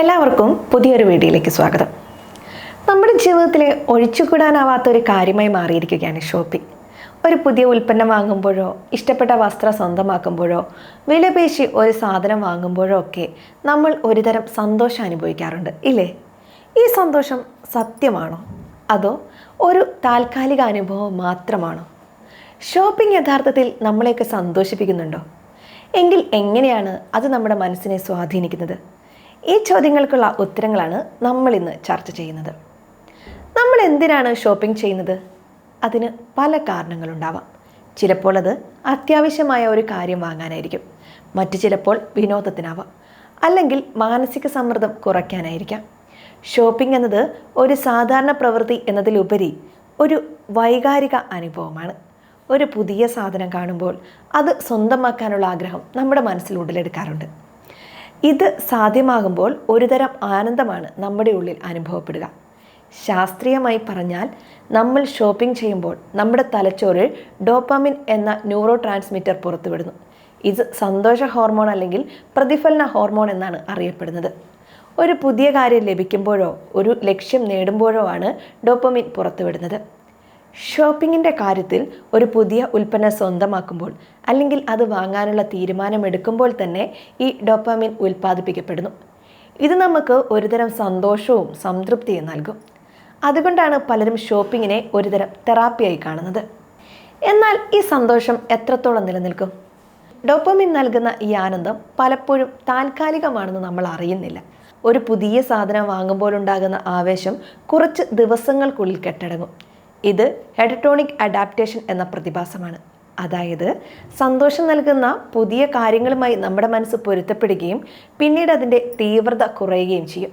എല്ലാവർക്കും പുതിയൊരു വീഡിയോയിലേക്ക് സ്വാഗതം. നമ്മുടെ ജീവിതത്തിലെ ഒഴിച്ചുകൂടാനാവാത്ത ഒരു കാര്യമായി മാറിയിരിക്കുകയാണ് ഷോപ്പിംഗ്. ഒരു പുതിയ ഉൽപ്പന്നം വാങ്ങുമ്പോഴോ ഇഷ്ടപ്പെട്ട വസ്ത്രം സ്വന്തമാക്കുമ്പോഴോ വിലപേശി ഒരു സാധനം വാങ്ങുമ്പോഴോ ഒക്കെ നമ്മൾ ഒരുതരം സന്തോഷം അനുഭവിക്കാറുണ്ട് ഇല്ലേ? ഈ സന്തോഷം സത്യമാണോ? അതോ ഒരു താൽക്കാലിക അനുഭവം മാത്രമാണോ? ഷോപ്പിംഗ് യഥാർത്ഥത്തിൽ നമ്മളെയൊക്കെ സന്തോഷിപ്പിക്കുന്നുണ്ടോ? എങ്കിൽ എങ്ങനെയാണ് അത് നമ്മുടെ മനസ്സിനെ സ്വാധീനിക്കുന്നത്? ഈ ചോദ്യങ്ങൾക്കുള്ള ഉത്തരങ്ങളാണ് നമ്മൾ ഇന്ന് ചർച്ച ചെയ്യുന്നത്. നമ്മൾ എന്തിനാണ് ഷോപ്പിംഗ് ചെയ്യുന്നത്? അതിന് പല കാരണങ്ങളുണ്ടാവാം. ചിലപ്പോൾ അത് അത്യാവശ്യമായ ഒരു കാര്യം വാങ്ങാനായിരിക്കും. മറ്റു ചിലപ്പോൾ വിനോദത്തിനാവാം. അല്ലെങ്കിൽ മാനസിക സമ്മർദ്ദം കുറയ്ക്കാനായിരിക്കാം. ഷോപ്പിംഗ് എന്നത് ഒരു സാധാരണ പ്രവൃത്തി എന്നതിലുപരി ഒരു വൈകാരിക അനുഭവമാണ്. ഒരു പുതിയ സാധനം കാണുമ്പോൾ അത് സ്വന്തമാക്കാനുള്ള ആഗ്രഹം നമ്മുടെ മനസ്സിൽ ഉടലെടുക്കാറുണ്ട്. ഇത് സാധ്യമാകുമ്പോൾ ഒരുതരം ആനന്ദമാണ് നമ്മുടെ ഉള്ളിൽ അനുഭവപ്പെടുക. ശാസ്ത്രീയമായി പറഞ്ഞാൽ നമ്മൾ ഷോപ്പിംഗ് ചെയ്യുമ്പോൾ നമ്മുടെ തലച്ചോറിൽ ഡോപ്പാമിൻ എന്ന ന്യൂറോ ട്രാൻസ്മിറ്റർ പുറത്തുവിടുന്നു. ഇത് സന്തോഷ ഹോർമോൺ അല്ലെങ്കിൽ പ്രതിഫലന ഹോർമോൺ എന്നാണ് അറിയപ്പെടുന്നത്. ഒരു പുതിയ കാര്യം ലഭിക്കുമ്പോഴോ ഒരു ലക്ഷ്യം നേടുമ്പോഴോ ആണ് ഡോപ്പമിൻ പുറത്തുവിടുന്നത്. ഷോപ്പിങ്ങിന്റെ കാര്യത്തിൽ ഒരു പുതിയ ഉൽപ്പന്നം സ്വന്തമാക്കുമ്പോൾ അല്ലെങ്കിൽ അത് വാങ്ങാനുള്ള തീരുമാനമെടുക്കുമ്പോൾ തന്നെ ഈ ഡോപ്പാമിൻ ഉൽപ്പാദിപ്പിക്കപ്പെടുന്നു. ഇത് നമുക്ക് ഒരുതരം സന്തോഷവും സംതൃപ്തിയും നൽകും. അതുകൊണ്ടാണ് പലരും ഷോപ്പിങ്ങിനെ ഒരുതരം തെറാപ്പിയായി കാണുന്നത്. എന്നാൽ ഈ സന്തോഷം എത്രത്തോളം നിലനിൽക്കും? ഡോപ്പമിൻ നൽകുന്ന ഈ ആനന്ദം പലപ്പോഴും താൽക്കാലികമാണെന്ന് നമ്മൾ അറിയുന്നില്ല. ഒരു പുതിയ സാധനം വാങ്ങുമ്പോഴുണ്ടാകുന്ന ആവേശം കുറച്ച് ദിവസങ്ങൾക്കുള്ളിൽ കെട്ടടങ്ങും. ഇത് ഹെഡറ്റോണിക് അഡാപ്റ്റേഷൻ എന്ന പ്രതിഭാസമാണ്. അതായത് സന്തോഷം നൽകുന്ന പുതിയ കാര്യങ്ങളുമായി നമ്മുടെ മനസ്സ് പൊരുത്തപ്പെടുകയും പിന്നീട് അതിന്റെ തീവ്രത കുറയുകയും ചെയ്യും.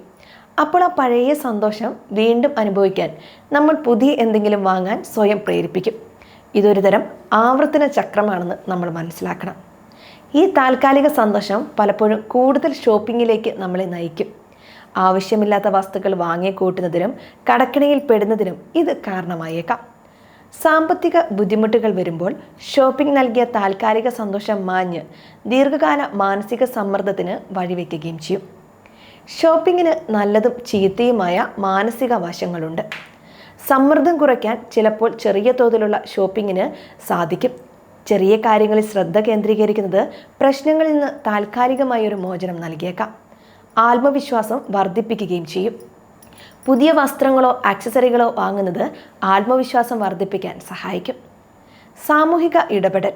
അപ്പോൾ ആ പഴയ സന്തോഷം വീണ്ടും അനുഭവിക്കാൻ നമ്മൾ പുതിയ എന്തെങ്കിലും വാങ്ങാൻ സ്വയം പ്രേരിപ്പിക്കും. ഇതൊരു തരം ആവർത്തന ചക്രമാണെന്ന് നമ്മൾ മനസ്സിലാക്കണം. ഈ താൽക്കാലിക സന്തോഷം പലപ്പോഴും കൂടുതൽ ഷോപ്പിങ്ങിലേക്ക് നമ്മളെ നയിക്കും. ആവശ്യമില്ലാത്ത വസ്തുക്കൾ വാങ്ങിക്കൂട്ടുന്നതിനും കടക്കിണിയിൽ പെടുന്നതിനും ഇത് കാരണമായേക്കാം. സാമ്പത്തിക ബുദ്ധിമുട്ടുകൾ വരുമ്പോൾ ഷോപ്പിംഗ് നൽകിയ താൽക്കാലിക സന്തോഷം മാഞ്ഞ് ദീർഘകാല മാനസിക സമ്മർദ്ദത്തിന് വഴിവെക്കുകയും ചെയ്യും. ഷോപ്പിങ്ങിന് നല്ലതും ചീത്തയുമായ മാനസിക വശങ്ങളുണ്ട്. സമ്മർദ്ദം കുറയ്ക്കാൻ ചിലപ്പോൾ ചെറിയ തോതിലുള്ള ഷോപ്പിങ്ങിന് സാധിക്കും. ചെറിയ കാര്യങ്ങളിൽ ശ്രദ്ധ കേന്ദ്രീകരിക്കുന്നത് പ്രശ്നങ്ങളിൽ നിന്ന് താൽക്കാലികമായ ഒരു മോചനം നൽകിയേക്കാം. ആത്മവിശ്വാസം വർദ്ധിപ്പിക്കുകയും ചെയ്യും. പുതിയ വസ്ത്രങ്ങളോ ആക്സസറികളോ വാങ്ങുന്നത് ആത്മവിശ്വാസം വർദ്ധിപ്പിക്കാൻ സഹായിക്കും. സാമൂഹിക ഇടപെടൽ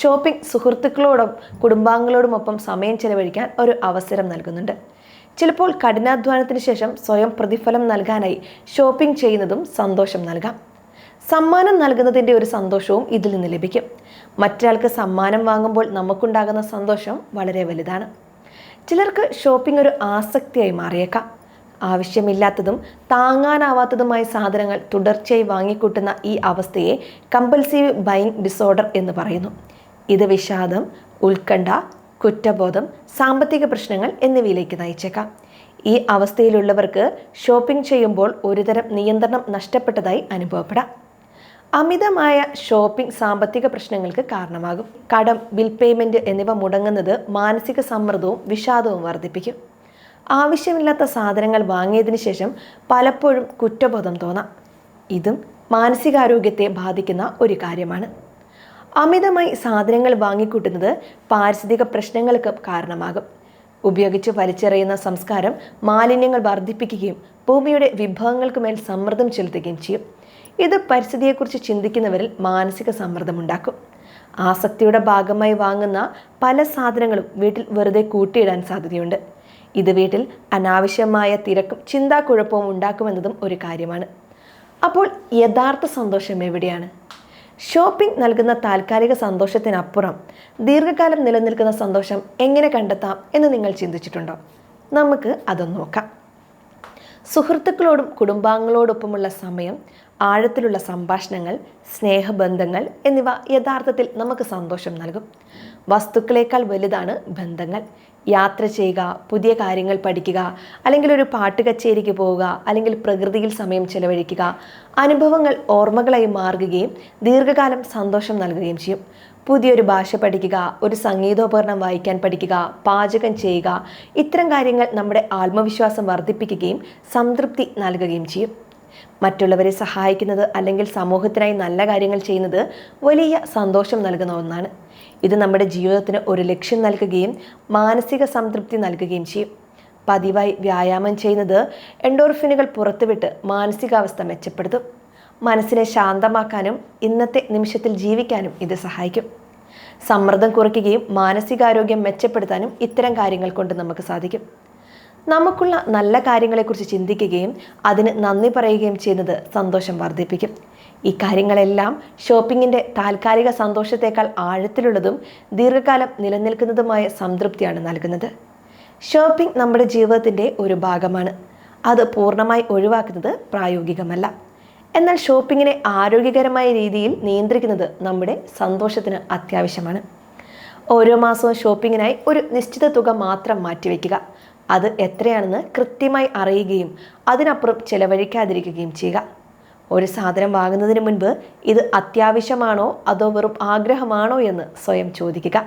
ഷോപ്പിംഗ് സുഹൃത്തുക്കളോടും കുടുംബാംഗങ്ങളോടുമൊപ്പം സമയം ചെലവഴിക്കാൻ ഒരു അവസരം നൽകുന്നുണ്ട്. ചിലപ്പോൾ കഠിനാധ്വാനത്തിന് ശേഷം സ്വയം പ്രതിഫലം നൽകാനായി ഷോപ്പിംഗ് ചെയ്യുന്നതും സന്തോഷം നൽകാം. സമ്മാനം നൽകുന്നതിന്റെ ഒരു സന്തോഷവും ഇതിൽ നിന്ന് ലഭിക്കും. മറ്റൊരാൾക്ക് സമ്മാനം വാങ്ങുമ്പോൾ നമുക്കുണ്ടാകുന്ന സന്തോഷം വളരെ വലുതാണ്. ചിലർക്ക് ഷോപ്പിംഗ് ഒരു ആസക്തിയായി മാറിയേക്കാം. ആവശ്യമില്ലാത്തതും താങ്ങാനാവാത്തതുമായ സാധനങ്ങൾ തുടർച്ചയായി വാങ്ങിക്കൂട്ടുന്ന ഈ അവസ്ഥയെ കമ്പൽസീവ് ബൈങ് ഡിസോർഡർ എന്ന് പറയുന്നു. ഇത് വിഷാദം ഉത്കണ്ഠ കുറ്റബോധം സാമ്പത്തിക പ്രശ്നങ്ങൾ എന്നിവയിലേക്ക് നയിച്ചേക്കാം. ഈ അവസ്ഥയിലുള്ളവർക്ക് ഷോപ്പിംഗ് ചെയ്യുമ്പോൾ ഒരുതരം നിയന്ത്രണം നഷ്ടപ്പെട്ടതായി അനുഭവപ്പെടാം. അമിതമായ ഷോപ്പിംഗ് സാമ്പത്തിക പ്രശ്നങ്ങൾക്ക് കാരണമാകും. കടം ബിൽ പേയ്മെന്റ് എന്നിവ മുടങ്ങുന്നത് മാനസിക സമ്മർദ്ദവും വിഷാദവും വർദ്ധിപ്പിക്കും. ആവശ്യമില്ലാത്ത സാധനങ്ങൾ വാങ്ങിയതിനു ശേഷം പലപ്പോഴും കുറ്റബോധം തോന്നാം. ഇതും മാനസികാരോഗ്യത്തെ ബാധിക്കുന്ന ഒരു കാര്യമാണ്. അമിതമായി സാധനങ്ങൾ വാങ്ങിക്കൂട്ടുന്നത് പാരിസ്ഥിതിക പ്രശ്നങ്ങൾക്കും കാരണമാകും. ഉപയോഗിച്ച് വലിച്ചെറിയുന്ന സംസ്കാരം മാലിന്യങ്ങൾ വർദ്ധിപ്പിക്കുകയും ഭൂമിയുടെ വിഭവങ്ങൾക്ക് മേൽ സമ്മർദ്ദം ചെലുത്തുകയും ചെയ്യും. ഇത് പരിസ്ഥിതിയെക്കുറിച്ച് ചിന്തിക്കുന്നവരിൽ മാനസിക സമ്മർദ്ദമുണ്ടാക്കും ആസക്തിയുടെ ഭാഗമായി വാങ്ങുന്ന പല സാധനങ്ങളും വീട്ടിൽ വെറുതെ കൂട്ടിയിടാൻ സാധ്യതയുണ്ട്. ഇത് വീട്ടിൽ അനാവശ്യമായ തിരക്കും ചിന്താക്കുഴപ്പവും ഉണ്ടാക്കുമെന്നതും ഒരു കാര്യമാണ്. അപ്പോൾ യഥാർത്ഥ സന്തോഷം എവിടെയാണ്? ഷോപ്പിംഗ് നൽകുന്ന താൽക്കാലിക സന്തോഷത്തിനപ്പുറം ദീർഘകാലം നിലനിൽക്കുന്ന സന്തോഷം എങ്ങനെ കണ്ടെത്താം എന്ന് നിങ്ങൾ ചിന്തിച്ചിട്ടുണ്ടോ? നമുക്ക് അതൊന്ന് നോക്കാം. സുഹൃത്തുക്കളോടും കുടുംബാംഗങ്ങളോടൊപ്പമുള്ള സമയം ആഴത്തിലുള്ള സംഭാഷണങ്ങൾ സ്നേഹബന്ധങ്ങൾ എന്നിവ യഥാർത്ഥത്തിൽ നമുക്ക് സന്തോഷം നൽകും. വസ്തുക്കളേക്കാൾ വലുതാണ് ബന്ധങ്ങൾ. യാത്ര ചെയ്യുക പുതിയ കാര്യങ്ങൾ പഠിക്കുക അല്ലെങ്കിൽ ഒരു പാട്ട് കച്ചേരിക്ക് പോവുക അല്ലെങ്കിൽ പ്രകൃതിയിൽ സമയം ചെലവഴിക്കുക. അനുഭവങ്ങൾ ഓർമ്മകളായി മാറുകയും ദീർഘകാലം സന്തോഷം നൽകുകയും ചെയ്യും. പുതിയൊരു ഭാഷ പഠിക്കുക ഒരു സംഗീതോപകരണം വായിക്കാൻ പഠിക്കുക പാചകം ചെയ്യുക ഇത്തരം കാര്യങ്ങൾ നമ്മുടെ ആത്മവിശ്വാസം വർദ്ധിപ്പിക്കുകയും സംതൃപ്തി നൽകുകയും ചെയ്യും. മറ്റുള്ളവരെ സഹായിക്കുന്നത് അല്ലെങ്കിൽ സമൂഹത്തിനായി നല്ല കാര്യങ്ങൾ ചെയ്യുന്നത് വലിയ സന്തോഷം നൽകുന്ന ഒന്നാണ്. ഇത് നമ്മുടെ ജീവിതത്തിന് ഒരു ലക്ഷ്യം നൽകുകയും മാനസിക സംതൃപ്തി നൽകുകയും ചെയ്യും. പതിവായി വ്യായാമം ചെയ്യുന്നത് എൻഡോർഫിനുകൾ പുറത്തുവിട്ട് മാനസികാവസ്ഥ മെച്ചപ്പെടുത്തും. മനസ്സിനെ ശാന്തമാക്കാനും ഇന്നത്തെ നിമിഷത്തിൽ ജീവിക്കാനും ഇത് സഹായിക്കും. സമ്മർദ്ദം കുറയ്ക്കുകയും മാനസികാരോഗ്യം മെച്ചപ്പെടുത്താനും ഇത്തരം കാര്യങ്ങൾ കൊണ്ട് നമുക്ക് സാധിക്കും. നമുക്കുള്ള നല്ല കാര്യങ്ങളെക്കുറിച്ച് ചിന്തിക്കുകയും അതിന് നന്ദി പറയുകയും ചെയ്യുന്നത് സന്തോഷം വർദ്ധിപ്പിക്കും. ഇക്കാര്യങ്ങളെല്ലാം കാര്യങ്ങളെല്ലാം ഷോപ്പിങ്ങിന്റെ താൽക്കാലിക സന്തോഷത്തേക്കാൾ ആഴത്തിലുള്ളതും ദീർഘകാലം നിലനിൽക്കുന്നതുമായ സംതൃപ്തിയാണ് നൽകുന്നത്. ഷോപ്പിംഗ് നമ്മുടെ ജീവിതത്തിന്റെ ഒരു ഭാഗമാണ്. അത് പൂർണമായി ഒഴിവാക്കുന്നത് പ്രായോഗികമല്ല. എന്നാൽ ഷോപ്പിങ്ങിനെ ആരോഗ്യകരമായ രീതിയിൽ നിയന്ത്രിക്കുന്നത് നമ്മുടെ സന്തോഷത്തിന് അത്യാവശ്യമാണ്. ഓരോ മാസവും ഷോപ്പിങ്ങിനായി ഒരു നിശ്ചിത തുക മാത്രം മാറ്റിവെക്കുക. അത് എത്രയാണെന്ന് കൃത്യമായി അറിയുകയും അതിനപ്പുറം ചെലവഴിക്കാതിരിക്കുകയും ചെയ്യുക. ഒരു സാധനം വാങ്ങുന്നതിന് മുൻപ് ഇത് അത്യാവശ്യമാണോ അതോ വെറും ആഗ്രഹമാണോ എന്ന് സ്വയം ചോദിക്കുക.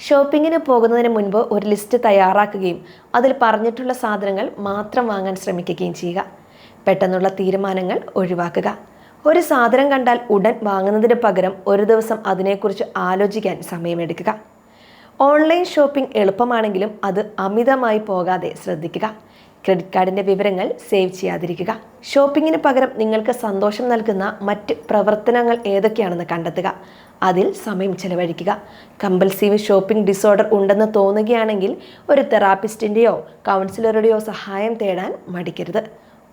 ഷോപ്പിങ്ങിന് പോകുന്നതിന് മുൻപ് ഒരു ലിസ്റ്റ് തയ്യാറാക്കുകയും അതിൽ പറഞ്ഞിട്ടുള്ള സാധനങ്ങൾ മാത്രം വാങ്ങാൻ ശ്രമിക്കുകയും ചെയ്യുക. പെട്ടെന്നുള്ള തീരുമാനങ്ങൾ ഒഴിവാക്കുക. ഒരു സാധനം കണ്ടാൽ ഉടൻ വാങ്ങുന്നതിന് പകരം ഒരു ദിവസം അതിനെക്കുറിച്ച് ആലോചിക്കാൻ സമയമെടുക്കുക. ഓൺലൈൻ ഷോപ്പിംഗ് എളുപ്പമാണെങ്കിലും അത് അമിതമായി പോകാതെ ശ്രദ്ധിക്കുക. ക്രെഡിറ്റ് കാർഡിന്റെ വിവരങ്ങൾ സേവ് ചെയ്യാതിരിക്കുക. ഷോപ്പിങ്ങിന് പകരം നിങ്ങൾക്ക് സന്തോഷം നൽകുന്ന മറ്റ് പ്രവർത്തനങ്ങൾ ഏതൊക്കെയാണെന്ന് കണ്ടെത്തുക. അതിൽ സമയം ചെലവഴിക്കുക. കമ്പൽസീവ് ഷോപ്പിംഗ് ഡിസോർഡർ ഉണ്ടെന്ന് തോന്നുകയാണെങ്കിൽ ഒരു തെറാപ്പിസ്റ്റിന്റെയോ കൗൺസിലറുടെയോ സഹായം തേടാൻ മടിക്കരുത്.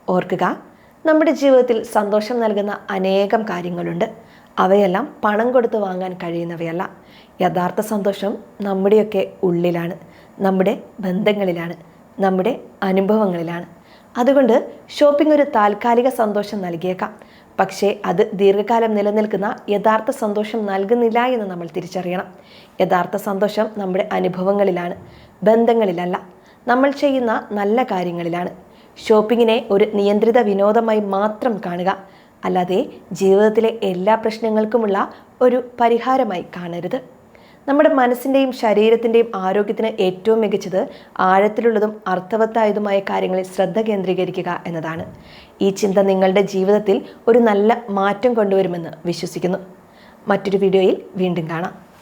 ഓർക്കുക നമ്മുടെ ജീവിതത്തിൽ സന്തോഷം നൽകുന്ന അനേകം കാര്യങ്ങളുണ്ട്. അവയെല്ലാം പണം കൊടുത്ത് വാങ്ങാൻ കഴിയുന്നവയല്ല. യഥാർത്ഥ സന്തോഷം നമ്മുടെയൊക്കെ ഉള്ളിലാണ് നമ്മുടെ ബന്ധങ്ങളിലാണ് നമ്മുടെ അനുഭവങ്ങളിലാണ്. അതുകൊണ്ട് ഷോപ്പിംഗ് ഒരു താൽക്കാലിക സന്തോഷം നൽകിയേക്കാം. പക്ഷേ അത് ദീർഘകാലം നിലനിൽക്കുന്ന യഥാർത്ഥ സന്തോഷം നൽകുന്നില്ല എന്ന് നമ്മൾ തിരിച്ചറിയണം. യഥാർത്ഥ സന്തോഷം നമ്മുടെ അനുഭവങ്ങളിലാണ് ബന്ധങ്ങളിലല്ല. നമ്മൾ ചെയ്യുന്ന നല്ല കാര്യങ്ങളിലാണ്. ഷോപ്പിങ്ങിനെ ഒരു നിയന്ത്രിത വിനോദമായി മാത്രം കാണുക അല്ലാതെ ജീവിതത്തിലെ എല്ലാ പ്രശ്നങ്ങൾക്കുമുള്ള ഒരു പരിഹാരമായി കാണരുത്. നമ്മുടെ മനസ്സിന്റെയും ശരീരത്തിന്റെയും ആരോഗ്യത്തിന് ഏറ്റവും മികച്ചത് ആഴത്തിലുള്ളതും അർത്ഥവത്തായതുമായ കാര്യങ്ങളിൽ ശ്രദ്ധ കേന്ദ്രീകരിക്കുക എന്നതാണ്. ഈ ചിന്ത നിങ്ങളുടെ ജീവിതത്തിൽ ഒരു നല്ല മാറ്റം കൊണ്ടുവരുമെന്ന് വിശ്വസിക്കുന്നു. മറ്റൊരു വീഡിയോയിൽ വീണ്ടും കാണാം.